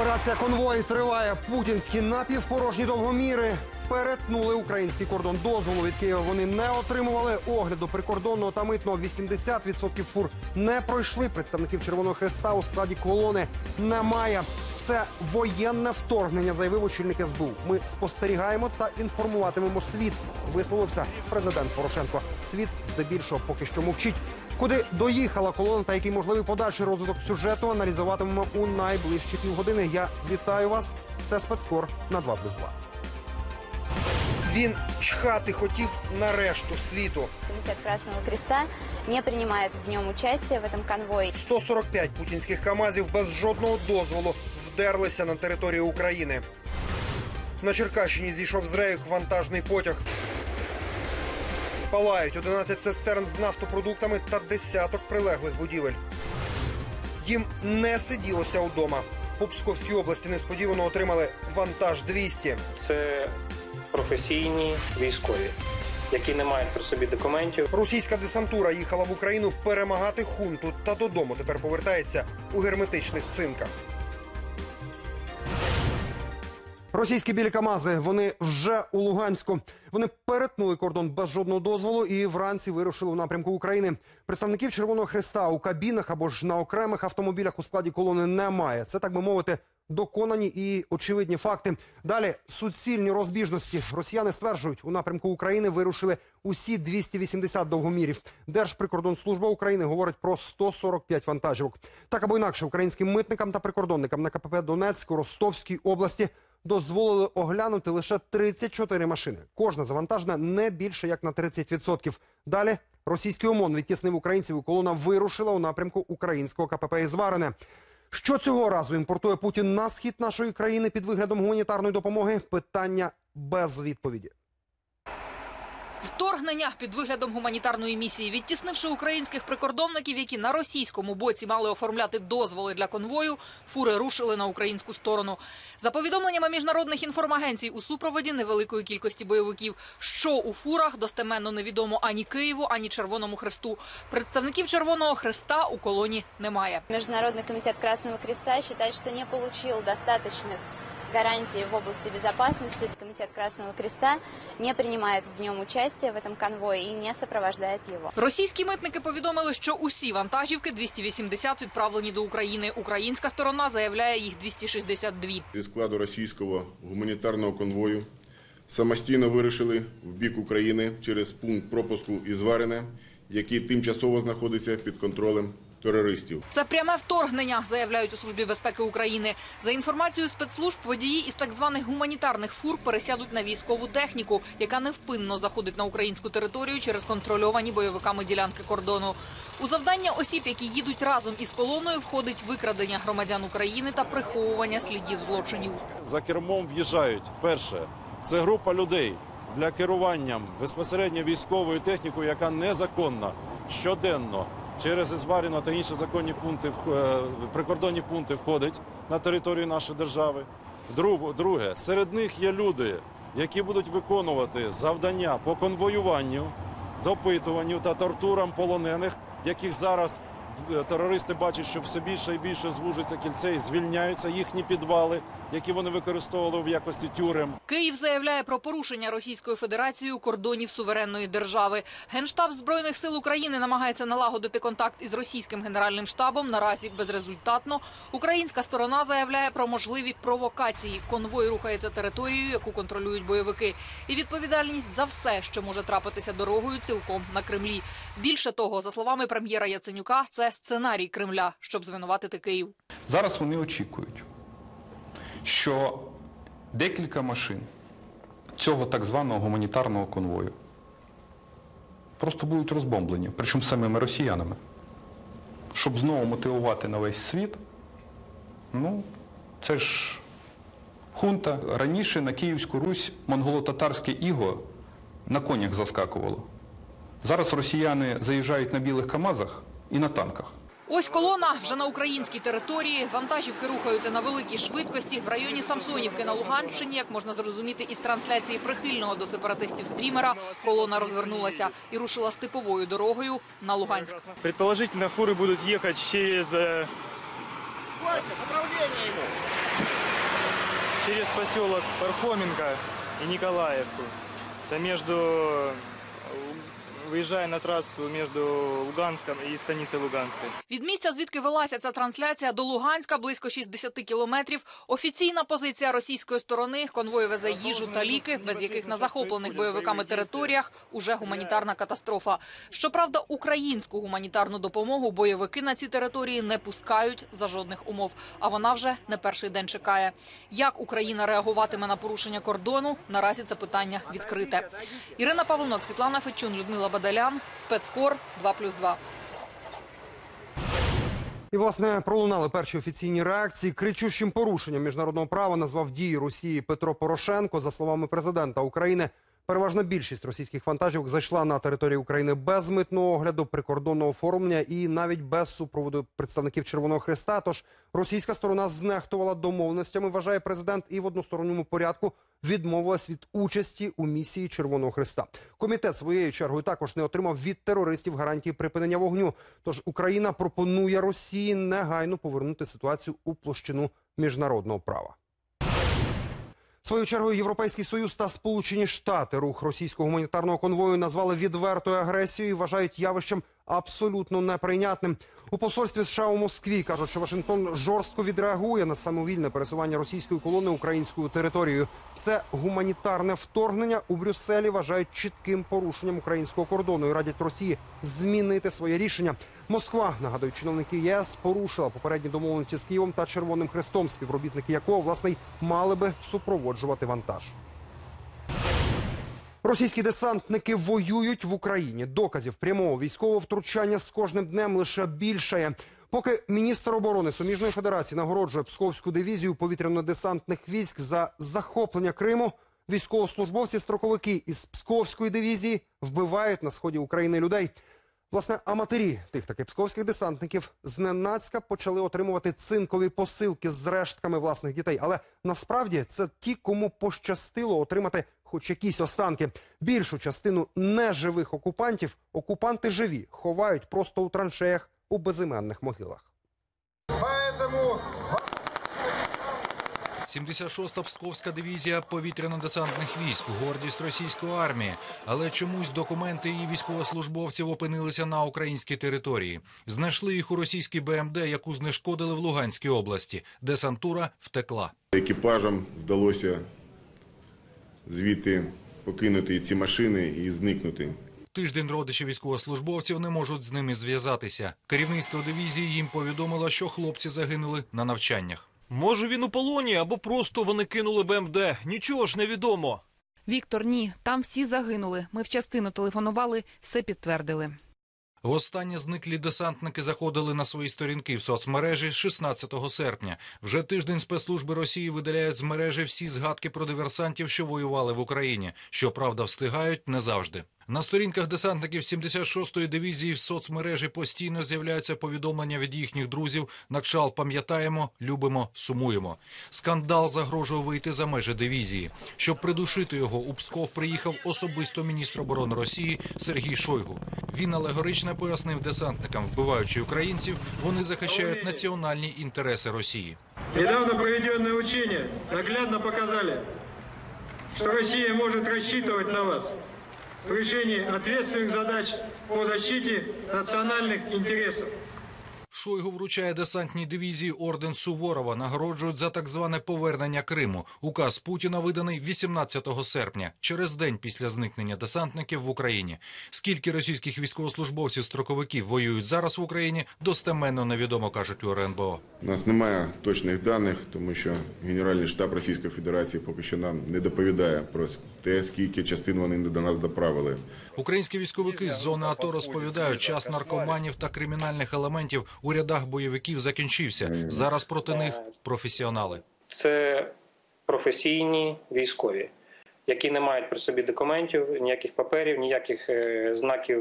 Операція конвой триває. Путінські напівпорожні довгоміри перетнули український кордон. Дозволу від Києва вони не отримували. Огляду прикордонного та митного 80% фур не пройшли. Представників Червоного Хреста у складі колони немає. Це воєнне вторгнення, заявив очільник СБУ. Ми спостерігаємо та інформуватимемо світ. Висловився президент Порошенко. Світ здебільшого поки що мовчить. Куди доїхала колона та який можливий подальший розвиток сюжету, аналізуватимемо у найближчі півгодини. Я вітаю вас. Це спецкор на 2 плюс 2. Він чхати хотів на решту світу. Комитет Красного Креста не принимает в нем участие в этом конвое. 145 путінських камазів без жодного дозволу вдерлися на територію України. На Черкащині зійшов з рейок вантажний потяг. Палають 11 цистерн з нафтопродуктами та десяток прилеглих будівель. Їм не сиділося вдома. У Псковській області несподівано отримали вантаж 200. це професійні військові, які не мають при собі документів. Російська десантура їхала в Україну перемагати хунту та додому тепер повертається у герметичних цинках. Російські білі Камази вони вже у Луганську. Вони перетнули кордон без жодного дозволу і вранці вирушили у напрямку України. Представників Червоного Хреста у кабінах або ж на окремих автомобілях у складі колони немає. Це так би мовити. Доконані і очевидні факти. Далі суцільні розбіжності. Росіяни стверджують, у напрямку України вирушили усі 280 довгомірів. Держприкордонслужба України говорить про 145 вантажівок. Так або інакше, українським митникам та прикордонникам на КПП Донецьк у Ростовській області дозволили оглянути лише 34 машини. Кожна завантажена не більше як на 30%. Далі російський ОМОН відтіснив українців і колона вирушила у напрямку українського КПП Ізварене. Що цього разу імпортує Путін на схід нашої країни під виглядом гуманітарної допомоги? Питання без відповіді. Вторгнення під виглядом гуманітарної місії, відтіснивши українських прикордонників, які на російському боці мали оформляти дозволи для конвою, фури рушили на українську сторону. За повідомленнями міжнародних інформагенцій, у супроводі невеликої кількості бойовиків, що у фурах достеменно невідомо ані Києву, ані Червоному Хресту. Представників Червоного Хреста у колоні немає. Международный комитет Красного Креста считает, что не получил достаточных гарантий в области безопасности. Комитет Красного Креста не принимает в нем участие в этом конвое и не сопровождает его. Російські митники повідомили, що усі вантажівки 280 відправлені до України. Українська сторона заявляє їх 262. зі складу російського гуманітарного конвою самостійно вирушили в бік України через пункт пропуску Ізварене, який тимчасово знаходиться під контролем терористів. Це пряме вторгнення, заявляють у службі безпеки України. За інформацією спецслужб, водії із так званих гуманітарних фур пересядуть на військову техніку, яка невпинно заходить на українську територію через контрольовані бойовиками ділянки кордону. У завдання осіб, які їдуть разом із колоною, входить викрадення громадян України та приховування слідів злочинів. за кермом в'їжджають. Перше, це група людей для керуванням безпосередньо військовою технікою, яка незаконна щоденно через Ізваріно та інші законні пункти е, прикордонні пункти входить на територію нашої держави. Друге, серед них є люди, які будуть виконувати завдання по конвоюванню, допитуванню та тортурам полонених, яких зараз е, терористи бачать, що все більше і більше звужується кільце і звільняються їхні підвали, які вони використовували в якості тюрем. Київ заявляє про порушення Російською Федерацією кордонів суверенної держави. Генштаб збройних сил України намагається налагодити контакт із російським генеральним штабом. Наразі безрезультатно. Українська сторона заявляє про можливі провокації. Конвой рухається територією, яку контролюють бойовики, і відповідальність за все, що може трапитися дорогою, цілком на Кремлі. Більше того, за словами прем'єра Яценюка, це сценарій Кремля, щоб звинуватити Київ. Зараз вони очікують, що декілька машин цього так званого гуманітарного конвою просто будуть розбомблені, причому самими росіянами. Щоб знову мотивувати на весь світ, ну, це ж хунта. Раніше на Київську Русь монголо-татарське іго на конях заскакувало. Зараз росіяни заїжджають на білих КАМАЗах і на танках. Ось колона вже на українській території. Вантажівки рухаються на великій швидкості в районі Самсонівки на Луганщині. Як можна зрозуміти із трансляції прихильного до сепаратистів стрімера, колона розвернулася і рушила степовою дорогою на Луганськ. Предположительно, фуры будут ехать через... э, через поселок Пархоменко и Николаевку. Это между, выезжая на трассу между Луганском и станицей Луганской. Від місця, звідки велася ця трансляція, до Луганська близько 60 кілометрів. Офіційна позиція російської сторони – конвой везе їжу та ліки, без яких на захоплених бойовиками територіях уже гуманітарна катастрофа. Щоправда, українську гуманітарну допомогу бойовики на ці території не пускають за жодних умов. А вона вже не перший день чекає. Як Україна реагуватиме на порушення кордону, наразі це питання відкрите. Ірина Павленок, Світлана Федчун, Людмила Бадалян, Спецкор 2+,2. І, власне, пролунали перші офіційні реакції. Кричущим порушенням міжнародного права назвав дії Росії Петро Порошенко. За словами президента України, переважна більшість російських вантажівок зайшла на територію України без митного огляду, прикордонного оформлення і навіть без супроводу представників Червоного Хреста. Тож російська сторона знехтувала домовленостями, вважає президент, і в односторонньому порядку відмовилась від участі у місії Червоного Хреста. Комітет своєю чергою також не отримав від терористів гарантії припинення вогню. Тож Україна пропонує Росії негайно повернути ситуацію у площину міжнародного права. Свою чергу Європейський Союз та Сполучені Штати рух російського гуманітарного конвою назвали відвертою агресією і вважають явищем абсолютно неприйнятним. У посольстві США у Москві кажуть, що Вашингтон жорстко відреагує на самовільне пересування російської колони українською територією. Це гуманітарне вторгнення у Брюсселі вважають чітким порушенням українського кордону і радять Росії змінити своє рішення. Москва, нагадують чиновники ЄС, порушила попередні домовленості з Києвом та Червоним Хрестом, співробітники якого власне мали би супроводжувати вантаж. Російські десантники воюють в Україні. Доказів прямого військового втручання з кожним днем лише більшає. Поки міністр оборони Суміжної Федерації нагороджує Псковську дивізію повітряно-десантних військ за захоплення Криму, військовослужбовці-строковики із Псковської дивізії вбивають на сході України людей. Власне, а матері тих таки псковських десантників зненацька почали отримувати цинкові посилки з рештками власних дітей. Але насправді це ті, кому пощастило отримати хоч якісь останки. Більшу частину неживих окупантів окупанти живі ховають просто у траншеях у безіменних могилах. 76-та Псковська дивізія повітряно-десантних військ, гордість російської армії. Але чомусь документи її військовослужбовців опинилися на українській території. Знайшли їх у російській БМД, яку знешкодили в Луганській області. Десантура втекла. Екіпажам вдалося звідти покинути ці машини і зникнути. Тиждень родичі військовослужбовців не можуть з ними зв'язатися. Керівництво дивізії їм повідомило, що хлопці загинули на навчаннях. Може він у полоні або просто вони кинули БМД. Нічого ж не відомо. Віктор, ні, там всі загинули. Ми в частину телефонували, все підтвердили. Востаннє зниклі десантники заходили на свої сторінки в соцмережі 16 серпня. Вже тиждень спецслужби Росії видаляють з мережі всі згадки про диверсантів, що воювали в Україні. Щоправда, встигають не завжди. На сторінках десантників 76-ї дивізії в соцмережі постійно з'являються повідомлення від їхніх друзів. На кшал пам'ятаємо, любимо, сумуємо. Скандал загрожує вийти за межі дивізії. Щоб придушити його, у Псков приїхав особисто міністр оборони Росії Сергій Шойгу. Він алегорично пояснив десантникам, вбиваючи українців, вони захищають національні інтереси Росії. Недавно проведенные учения наглядно показали, что Россия может рассчитывать на вас в решении ответственных задач по защите национальных интересов. Шойгу вручає десантній дивізії орден Суворова, нагороджують за так зване повернення Криму. Указ Путіна виданий 18 серпня, через день після зникнення десантників в Україні. Скільки російських військовослужбовців-строковиків воюють зараз в Україні, достеменно невідомо, кажуть у РНБО. У нас немає точних даних, тому що Генеральний штаб Російської Федерації поки що нам не доповідає про те, скільки частин вони до нас доправили. Українські військовики з зони АТО розповідають, час наркоманів та кримінальних елементів у рядах бойовиків закінчився. Зараз проти них професіонали. Це професійні військові, які не мають при собі документів, ніяких паперів, ніяких е, знаків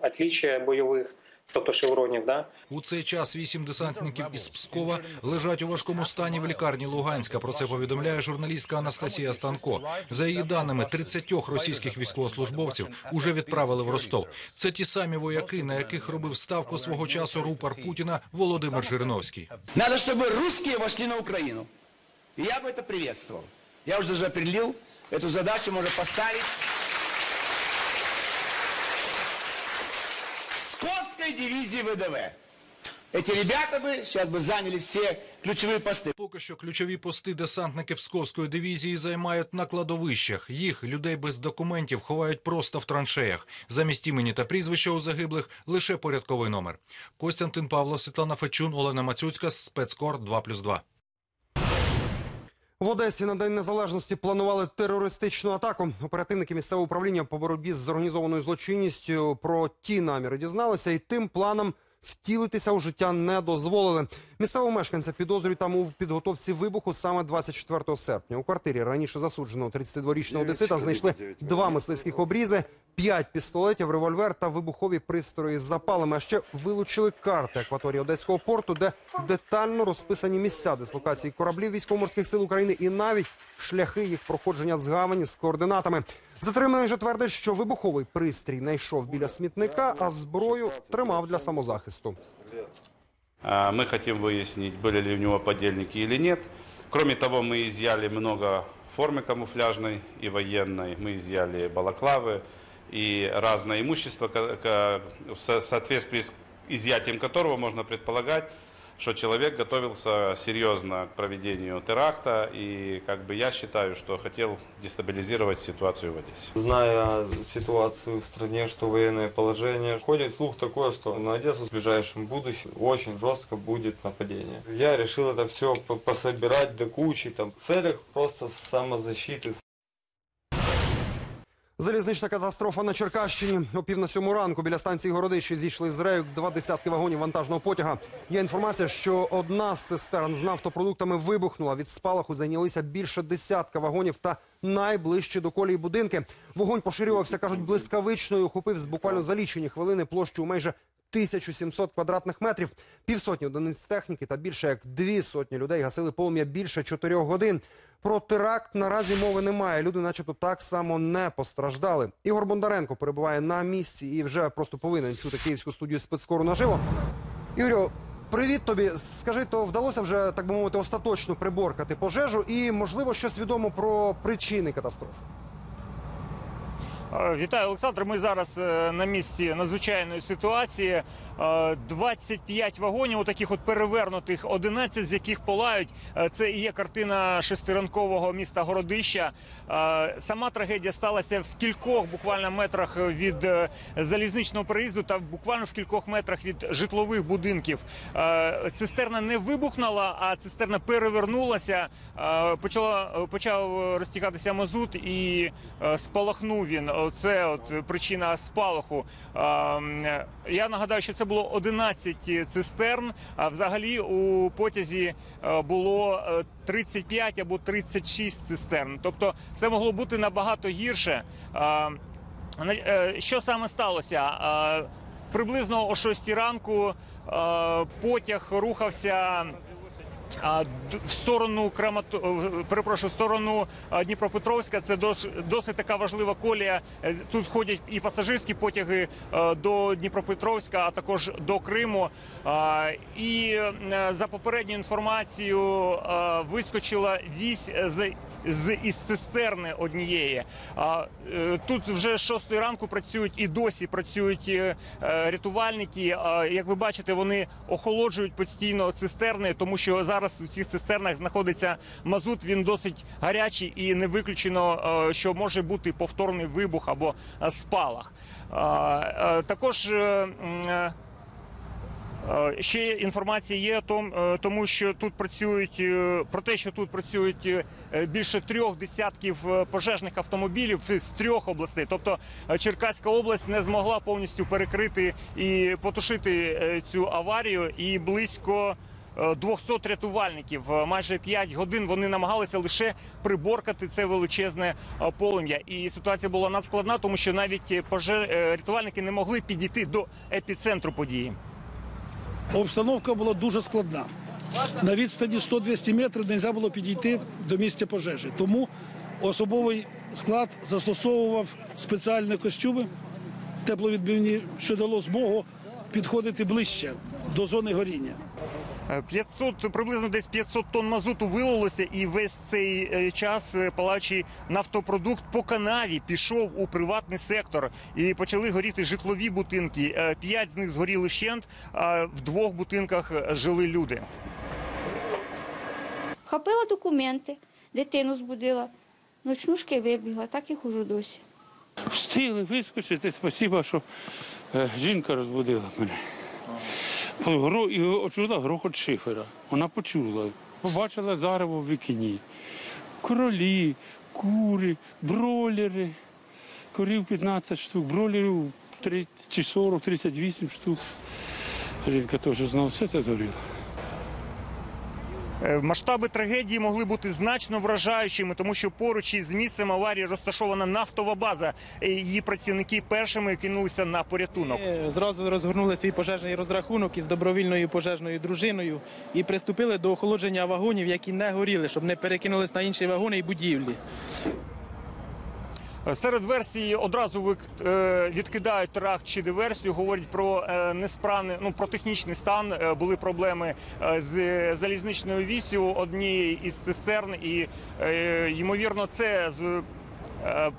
атліччя бойових, тобто шевронів. Да? У цей час вісім десантників із Пскова лежать у важкому стані в лікарні Луганська. Про це повідомляє журналістка Анастасія Станко. За її даними, 30 російських військовослужбовців уже відправили в Ростов. Це ті самі вояки, на яких робив ставку свого часу рупор Путіна Володимир Жириновський. Надо, чтобы русские вошли на Украину. И я бы это приветствовал. Я уже даже определил, эту задачу можно поставить Псковской дивизии ВДВ. Эти ребята бы сейчас бы заняли все ключевые посты. Поки що ключові пости десантники Псковської дивізії займають на кладовищах. Їх людей без документів ховають просто в траншеях. Замість імені та прізвища у загиблих лише порядковий номер. Костянтин Павлов, Світлана Фечун, Олена Мацюцька, спецкор 2+,2. В Одесі на День Незалежності планували терористичну атаку. Оперативники місцевого управління по боротьбі з організованою злочинністю про ті наміри дізналися і тим планам втілитися у життя не дозволили. Місцевого мешканця підозрюють там у підготовці вибуху саме 24 серпня. У квартирі раніше засудженого 32-річного одесита знайшли два мисливських обрізи, п'ять пістолетів, револьвер та вибухові пристрої з запалами. А ще вилучили карти акваторії Одеського порту, де детально розписані місця дислокації кораблів військово-морських сил України і навіть шляхи їх проходження з гавані з координатами. Затриманий же твердить, що вибуховий пристрій знайшов біля смітника, а зброю тримав для самозахисту. А, Мы хотим выяснить, были ли у него подельники или нет. Кроме того, мы изъяли много формы камуфляжной и военной. Мы изъяли балаклавы и разное имущество, ко- ко- в со- соответствии с изъятием которого можно предполагать, что человек готовился серьезно к проведению теракта. И как бы я считаю, что хотел дестабилизировать ситуацию в Одессе. Зная ситуацию в стране, что военное положение, ходит слух такой, что на Одессу в ближайшем будущем очень жестко будет нападение. Я решил это все пособирать до кучи, там, в целях просто самозащиты, Залізнична катастрофа на Черкащині. О пів на сьому ранку біля станції Городичі зійшли з рейок два десятки вагонів вантажного потяга. Є інформація, що одна з цистерн з нафтопродуктами вибухнула. Від спалаху зайнялися більше десятка вагонів та найближчі до колії будинки. Вогонь поширювався, кажуть, блискавично і охопив з буквально за лічені хвилини площу майже 1700 квадратних метрів. Півсотні одиниць техніки та більше як дві сотні людей гасили полум'я більше чотирьох годин. Про теракт наразі мови немає. Люди, начебто, так само не постраждали. Ігор Бондаренко перебуває на місці і вже просто повинен чути київську студію спецкору наживо. Ігорю, привіт тобі. Скажи, то вдалося вже так би мовити остаточно приборкати пожежу, і можливо щось відомо про причини катастрофи. Е, Вітаю, Олександр. Ми зараз е, на місці надзвичайної ситуації. Е, 25 вагонів, таких от перевернутих, 11 з яких палають. Е, Це і є картина шестиранкового міста Городища. Е, Сама трагедія сталася в кількох буквально метрах від е, залізничного переїзду та буквально в кількох метрах від житлових будинків. Е, Цистерна не вибухнула, а цистерна перевернулася. Е, Почала почав розтікатися мазут і е, спалахнув він. Це от причина спалаху. Я нагадаю, що це було 11 цистерн. А взагалі у потязі е, було е, 35 або 36 цистерн. Тобто це могло бути набагато гірше. Е, Що саме сталося? Е, Приблизно о 6 ранку е, потяг рухався. В сторону Крамато... е, перепрошую, в сторону Дніпропетровська. Це досить така важлива колія. Е, Тут ходять і пасажирські потяги е, до Дніпропетровська, а також до Криму. І е, за попередньою інформацією е, вискочила вісь з. З із цистерни однієї тут вже 6 ранку працюють і досі працюють рятувальники. Як ви бачите, вони охолоджують постійно цистерни, тому що зараз в цих цистернах знаходиться мазут. Він досить гарячий і не виключено, е, що може бути повторний вибух або е, спалах. Е, Також Ще інформація є тому, що тут працюють про те, що тут працюють більше трьох десятків пожежних автомобілів з трьох областей. Тобто Черкаська область не змогла повністю перекрити і потушити цю аварію, і близько. Е, 200 рятувальників Е, майже 5 годин вони намагалися лише приборкати це величезне е, полум'я. І ситуація була надскладна, тому що навіть пожеж... е, рятувальники не могли підійти до епіцентру події. Обстановка була дуже складна. На відстані 100-200 метрів не можна було підійти до місця пожежі. Тому особовий склад застосовував спеціальні костюми тепловідбивні, що дало змогу підходити ближче до зони горіння. Е, 500, приблизно десь 500 тонн мазуту вилилося, і весь цей е, час е, палаючий нафтопродукт по канаві пішов у приватний сектор. І почали горіти житлові будинки. Е, П'ять з них згоріли вщент, а в двох будинках жили люди. Хапила документи, дитину збудила, ночнушки вибігла, так і хожу досі. Встигли вискочити. Спасіба, що жінка розбудила мене. І почула грохот шифера. Вона почула. Побачила зарево в вікні. Кролі, кури, бролери. Корів 15 штук, бролерів 30 чи 40, 38 штук. Жінка теж знала, все це згоріло. Е, Масштаби трагедії могли бути значно вражаючими, тому що поруч із місцем аварії розташована нафтова база. Е, Її працівники першими кинулися на порятунок. Ми Зразу розгорнули свій пожежний розрахунок із добровільною пожежною дружиною і приступили до охолодження вагонів, які не горіли, щоб не перекинулись на інші вагони і будівлі. Серед версій одразу е, відкидають теракт чи диверсію, говорять про е, несправний, ну про технічний стан. Е, Були проблеми з залізничною вісю однієї із цистерн, і ймовірно, це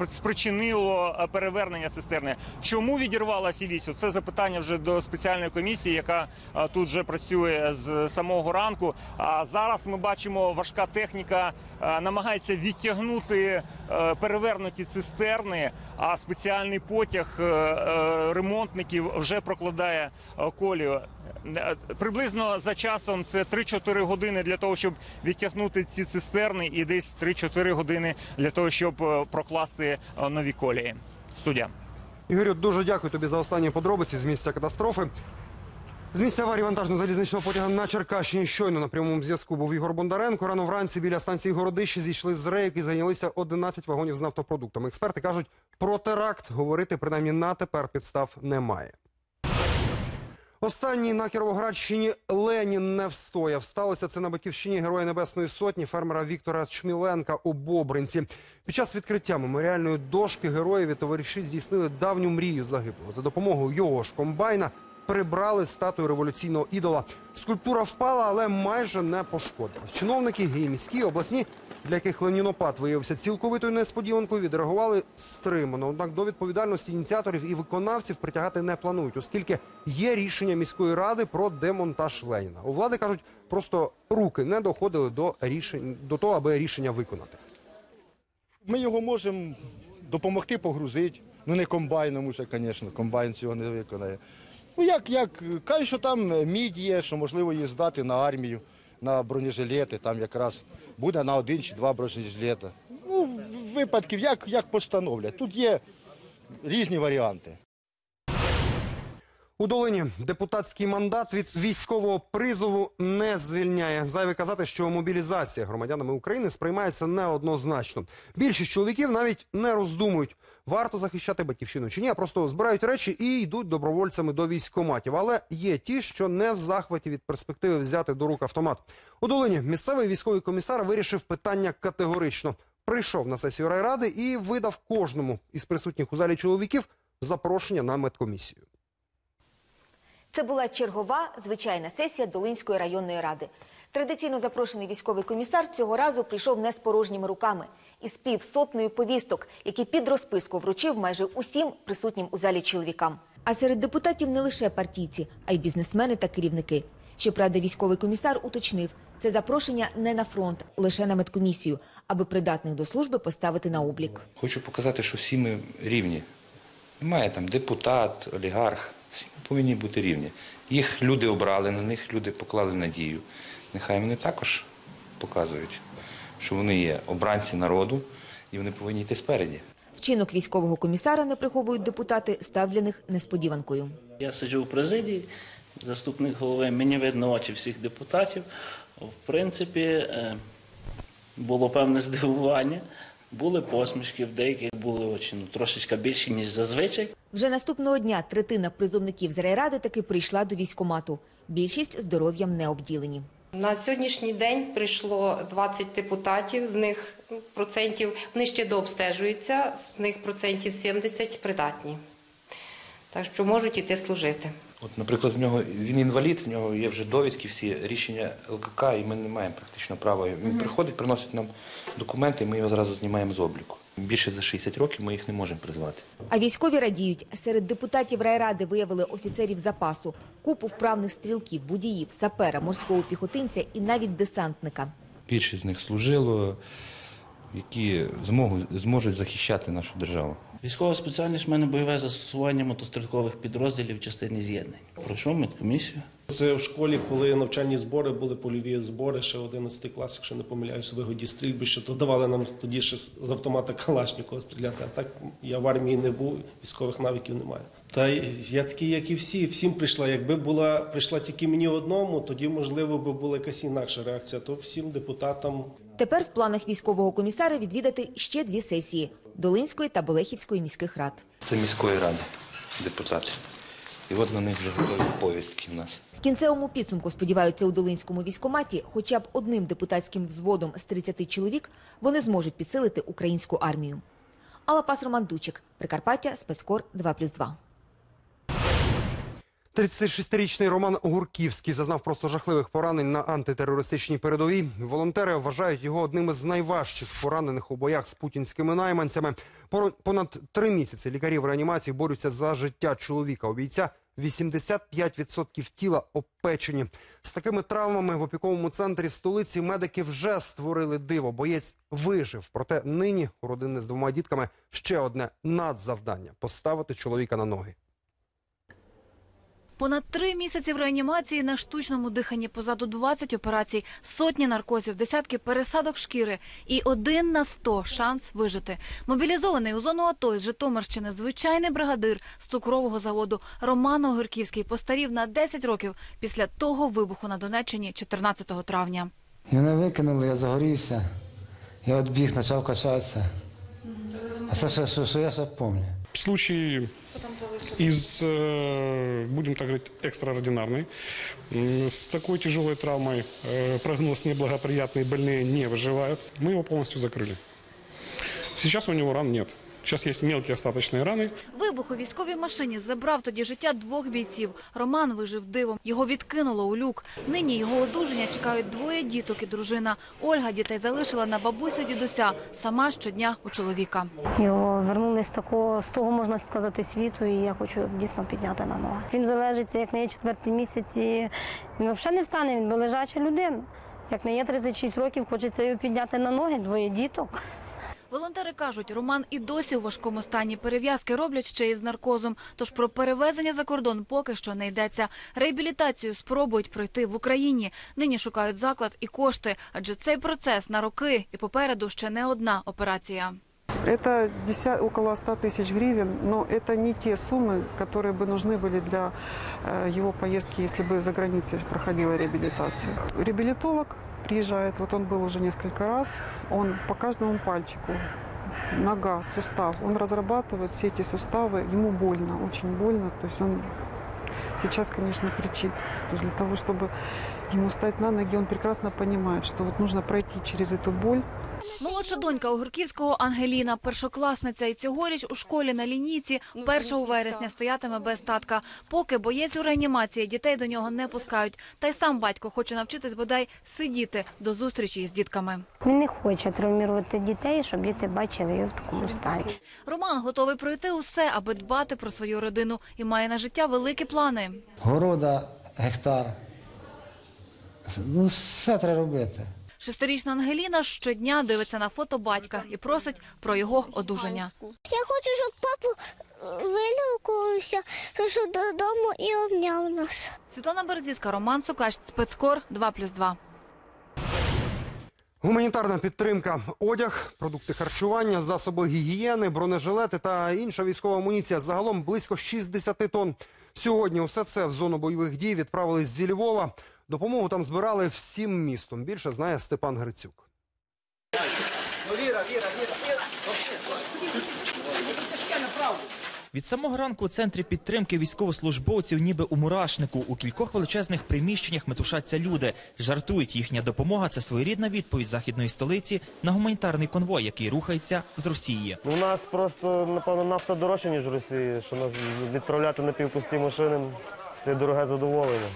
Спричинило е, перевернення цистерни. Чому відірвалася вісь? Це запитання вже до спеціальної комісії, яка е, тут вже працює з самого ранку. А зараз ми бачимо, важка техніка е, намагається відтягнути е, перевернуті цистерни, а спеціальний потяг е, е, ремонтників вже прокладає е, колію. Е, Приблизно за часом це 3-4 години для того, щоб відтягнути ці цистерни, і десь 3-4 години для того, щоб е, прокласти е, нові колії. Студія. Ігорю, дуже дякую тобі за останні подробиці з місця катастрофи. З місця аварії вантажного залізничного потяга на Черкащині щойно на прямому зв'язку був Ігор Бондаренко. Рано вранці біля станції Городище зійшли з рейок і зайнялися 11 вагонів з нафтопродуктами. Експерти кажуть, про теракт говорити принаймні на тепер підстав немає. Останній на Кіровоградщині Ленін не встояв. Сталося це на батьківщині Героя Небесної Сотні фермера Віктора Чміленка у Бобринці. Під час відкриття меморіальної дошки героєві товариші здійснили давню мрію загиблого. За допомогою його ж комбайна прибрали статую революційного ідола. Скульптура впала, але майже не пошкодилась. Чиновники і міські, обласні, для яких ленінопад виявився цілковитою несподіванкою, відреагували стримано. Однак до відповідальності ініціаторів і виконавців притягати не планують, оскільки є рішення міської ради про демонтаж Леніна. У влади кажуть, просто руки не доходили до рішень до того, аби рішення виконати. Ми його можемо допомогти погрузити. Ну не комбайном уже, звісно, комбайн цього не виконає. Ну як, як, кажуть, що там мідь є, що можливо її здати на армію, на бронежилети, там якраз буде на один чи два бронежилета. Ну, випадків, як, як постановлять. Тут є різні варіанти. У Долині депутатський мандат від військового призову не звільняє. Зайве казати, що мобілізація громадянами України сприймається неоднозначно. Більшість чоловіків навіть не роздумують, варто захищати батьківщину чи ні, а просто збирають речі і йдуть добровольцями до військкоматів. Але є ті, що не в захваті від перспективи взяти до рук автомат. У Долині місцевий військовий комісар вирішив питання категорично. Прийшов на сесію райради і видав кожному із присутніх у залі чоловіків запрошення на медкомісію. Це була чергова звичайна сесія Долинської районної ради. Традиційно запрошений військовий комісар цього разу прийшов не з порожніми руками із півсотнею повісток, які під розписку вручив майже усім присутнім у залі чоловікам. А серед депутатів не лише партійці, а й бізнесмени та керівники. Щоправда, військовий комісар уточнив, це запрошення не на фронт, лише на медкомісію, аби придатних до служби поставити на облік. Хочу показати, що всі ми рівні. Немає там депутат, олігарх. Повинні бути рівні. Їх люди обрали, на них люди поклали надію. Нехай вони також показують, що вони є обранці народу і вони повинні йти спереді. Вчинок військового комісара не приховують депутати, став для них несподіванкою. Я сиджу в президії, заступник голови, мені видно очі всіх депутатів. В принципі, е, було певне здивування, були посмішки, в деяких були очі ну, трошечки більші, ніж зазвичай. Вже наступного дня третина призовників з райради таки прийшла до військкомату. Більшість здоров'ям не обділені. На сьогоднішній день прийшло 20 депутатів, з них процентів вони ще дообстежуються, з них процентів 70 придатні. Так що можуть іти служити. От, наприклад, в нього він інвалід, в нього є вже довідки, всі рішення ЛКК, і ми не маємо практично права. Він приходить, приносить нам документи, і ми його зразу знімаємо з обліку. Більше за 60 років ми їх не можемо призвати. А військові радіють. Серед депутатів райради виявили офіцерів запасу, купу вправних стрілків, водіїв, сапера, морського піхотинця і навіть десантника. Більшість з них служило, які зможуть захищати нашу державу. Військова спеціальність в мене бойове застосування мотострілкових підрозділів частини з'єднань. Пройшов медкомісію. Це в школі, коли навчальні збори були польові збори, ще 11 клас, якщо не помиляюсь, вигоді стрільбища, то давали нам тоді ще з автомата Калашникова стріляти. А так я в армії не був, військових навиків немає. Та я такий, як і всі, всім прийшла. Якби була прийшла тільки мені одному, тоді можливо би була якась інакша реакція. То всім депутатам Тепер в планах військового комісара відвідати ще дві сесії – Долинської та Болехівської міських рад. Це міської ради депутати. І от на них вже готові повістки в нас. В кінцевому підсумку, сподіваються, у Долинському військкоматі хоча б одним депутатським взводом з 30 чоловік вони зможуть підсилити українську армію. Алла Пас Роман Дучик, Прикарпаття, спецкор 2+,2. 36-річний Роман Гурківський зазнав просто жахливих поранень на антитерористичній передовій. Волонтери вважають його одним із найважчих поранених у боях з путінськими найманцями. Понад три місяці лікарі в реанімації борються за життя чоловіка. У бійця 85% тіла опечені. З такими травмами в опіковому центрі столиці медики вже створили диво. Боєць вижив. Проте нині у родини з двома дітками ще одне надзавдання – поставити чоловіка на ноги. Понад три місяці в реанімації на штучному диханні позаду 20 операцій, сотні наркозів, десятки пересадок шкіри і один на сто шанс вижити. Мобілізований у зону АТО з Житомирщини звичайний бригадир з цукрового заводу Роман Огірківський постарів на 10 років після того вибуху на Донеччині 14 травня. Мене викинули, я загорівся. Я от біг, почав качатися. А це що, що, що я ще пам'ятаю Случай из, э, будем так говорить, экстраординарный. М, С такой тяжелой травмой э, прогноз неблагоприятный, больные не выживают. Мы его полностью закрыли. Сейчас у него ран нет. Сейчас есть мелкие остаточные раны. Вибух у військовій машині забрав тоді життя двох бійців. Роман вижив дивом. Його відкинуло у люк. Нині його одужання чекають двоє діток і дружина. Ольга дітей залишила на бабусю дідуся. Сама щодня у чоловіка. Його вернули з такого, з того можна сказати, світу, і я хочу дійсно підняти на ноги. Він залежиться, як не є четвертий місяці. Він взагалі не встане, він би лежача людина. Як не є 36 років, хочеться його підняти на ноги, двоє діток. Волонтери кажуть, Роман і досі у важкому стані. Перев'язки роблять ще із наркозом. Тож про перевезення за кордон поки що не йдеться. Реабілітацію спробують пройти в Україні. Нині шукають заклад і кошти, адже цей процес на роки і попереду ще не одна операція. Это деся- около 100 тысяч гривен, но это не те суммы, которые бы нужны были для э, его поездки, если бы за границей проходила реабилитация. Реабилитолог приезжает, вот он был уже несколько раз, он по каждому пальчику, нога, сустав, он разрабатывает все эти суставы, ему больно, очень больно, то есть он сейчас, конечно, кричит. То есть для того, чтобы ему стать на ноги, он прекрасно понимает, что вот нужно пройти через эту боль, Молодша донька Огурківського Ангеліна, першокласниця, і цьогоріч у школі на лінійці 1 вересня стоятиме без татка. Поки боєць у реанімації, дітей до нього не пускають. Та й сам батько хоче навчитись бодай сидіти до зустрічі із дітками. Він не хоче травмувати дітей, щоб діти бачили його в такому стані. Роман готовий пройти усе, аби дбати про свою родину і має на життя великі плани. Города, гектар. Ну, все треба робити. Шестирічна Ангеліна щодня дивиться на фото батька і просить про його одужання. Я хочу, щоб папа вилікувався, прийшов додому і обняв нас. Світлана Березіська, Роман Сукач, спецкор 2+,2. Гуманітарна підтримка, одяг, продукти харчування, засоби гігієни, бронежилети та інша військова амуніція. Загалом близько 60 тонн. Сьогодні усе це в зону бойових дій відправили зі Львова. Допомогу там збирали всім містом. Більше знає Степан Грицюк. Від самого ранку у центрі підтримки військовослужбовців, ніби у мурашнику, у кількох величезних приміщеннях метушаться люди. Жартують, їхня допомога це своєрідна відповідь західної столиці на гуманітарний конвой, який рухається з Росії. У нас просто, напевно, нафта дорожча, ніж в Росії, що нас відправляти на півпусті машини. Це дороге задоволення.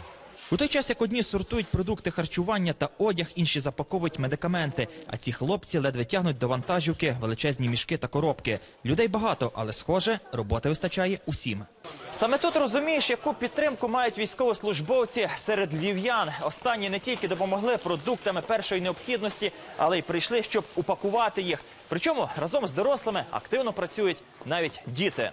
У той час, як одні сортують продукти харчування та одяг, інші запаковують медикаменти. А ці хлопці ледве тягнуть до вантажівки величезні мішки та коробки. Людей багато, але схоже, роботи вистачає усім. Саме тут розумієш, яку підтримку мають військовослужбовці серед львів'ян. Останні не тільки допомогли продуктами першої необхідності, але й прийшли, щоб упакувати їх. Причому разом з дорослими активно працюють навіть діти.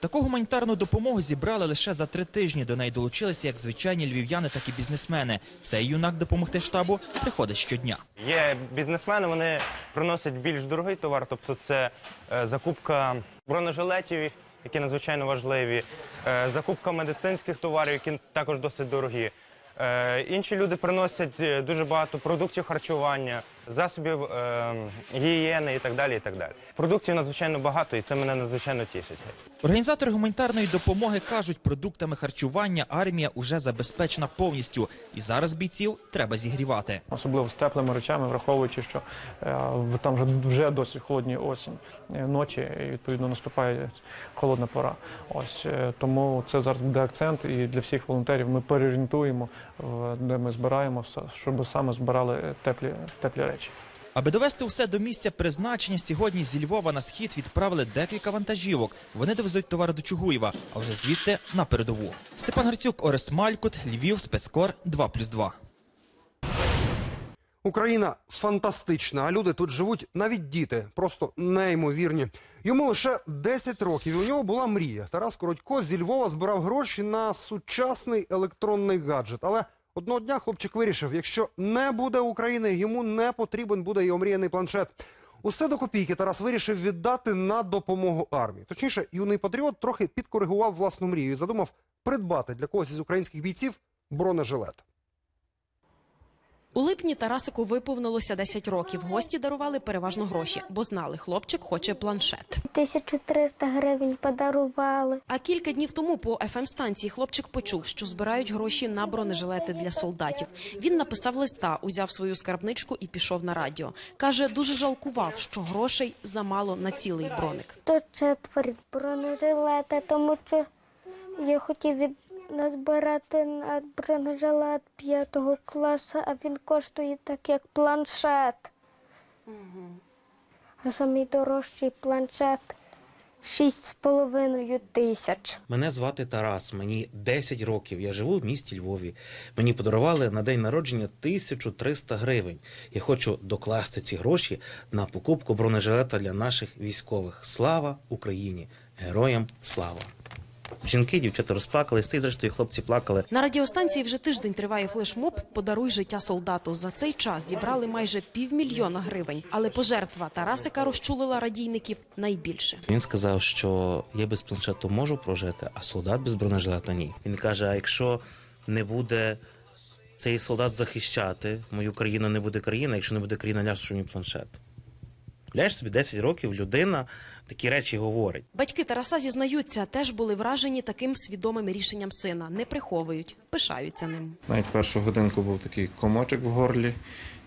Таку гуманітарну допомогу зібрали лише за три тижні. До неї долучилися як звичайні львів'яни, так і бізнесмени. Цей юнак допомогти штабу приходить щодня. Є бізнесмени, вони приносять більш дорогий товар, тобто це е, закупка бронежилетів, які надзвичайно важливі, е, закупка медицинських товарів, які також досить дорогі. Е, Інші люди приносять дуже багато продуктів харчування, засобів е, гігієни і так далі. І так далі. Продуктів надзвичайно багато, і це мене надзвичайно тішить. Організатори гуманітарної допомоги кажуть, продуктами харчування армія уже забезпечена повністю, і зараз бійців треба зігрівати. особливо з теплими речами, враховуючи, що е, в- там вже, вже досить холодні осінь е, ночі, і відповідно наступає холодна пора. Ось е, тому це зараз буде акцент, і для всіх волонтерів ми переорієнтуємо, в- де ми збираємо, с- щоб саме збирали теплі, теплі речі. Аби довести все до місця призначення, сьогодні зі Львова на схід відправили декілька вантажівок. Вони довезуть товар до Чугуєва, а вже звідти на передову. Степан Грицюк, Орест Малькут, Львів, спецкор 2+,2. Україна фантастична, а люди тут живуть навіть діти, просто неймовірні. Йому лише 10 років. і У нього була мрія. Тарас Коротько зі Львова збирав гроші на сучасний електронний гаджет. Але одного дня хлопчик вирішив, якщо не буде України, йому не потрібен буде і омріяний планшет. Усе до копійки Тарас вирішив віддати на допомогу армії. Точніше, юний патріот трохи підкоригував власну мрію і задумав придбати для когось із українських бійців бронежилет. У липні Тарасику виповнилося 10 років. Гості дарували переважно гроші, бо знали, хлопчик хоче планшет. 1300 гривень подарували. А кілька днів тому по fm станції хлопчик почув, що збирають гроші на бронежилети для солдатів. Він написав листа, узяв свою скарбничку і пішов на радіо. каже, дуже жалкував, що грошей замало на цілий броник. То четверть бронежилета, тому що я хотів від назбирати на бронежилет п'ятого класу, а він коштує так, як планшет. А самий дорожчий планшет шість з половиною тисяч. Мене звати Тарас, мені 10 років. Я живу в місті Львові. Мені подарували на день народження 1300 гривень. Я хочу докласти ці гроші на покупку бронежилета для наших військових. Слава Україні! Героям слава! Жінки, дівчата розплакались, й зрештою хлопці плакали. На радіостанції вже тиждень триває флешмоб Подаруй життя солдату. За цей час зібрали майже півмільйона гривень. Але пожертва Тарасика розчулила радійників найбільше. Він сказав, що я без планшету можу прожити, а солдат без бронежилета ні. Він каже: а якщо не буде цей солдат захищати мою країну, не буде країна, якщо не буде країна, ляж що планшет. Ляж собі 10 років людина такі речі говорить. Батьки Тараса зізнаються, теж були вражені таким свідомим рішенням сина. Не приховують, пишаються ним. Навіть першу годинку був такий комочок в горлі,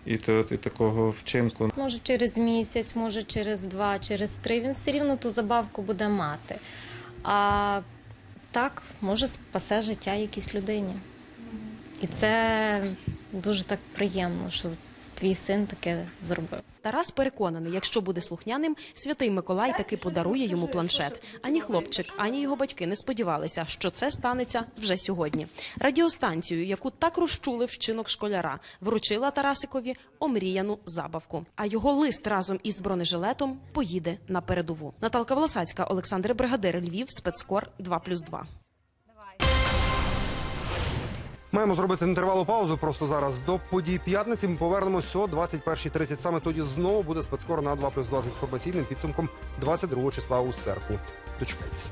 і то і такого вчинку. Може через місяць, може через два, через три. Він все рівно ту забавку буде мати. А так, може, спасе життя якійсь людині. І це дуже так приємно, що твій син таке зробив. Тарас переконаний, якщо буде слухняним, святий Миколай таки подарує йому планшет. Ані хлопчик, ані його батьки не сподівалися, що це станеться вже сьогодні. Радіостанцію, яку так розчулив вчинок школяра, вручила Тарасикові омріяну забавку. А його лист разом із бронежилетом поїде на передову. Наталка Волосацька, Олександр Бригадир, Львів, спецкор 2+,2. Маємо зробити інтервалу паузу просто зараз. До подій п'ятниці ми повернемось о 21.30. Саме тоді знову буде спецкор на 2 плюс 2 з інформаційним підсумком 22 числа у серпні. Дочекайтесь.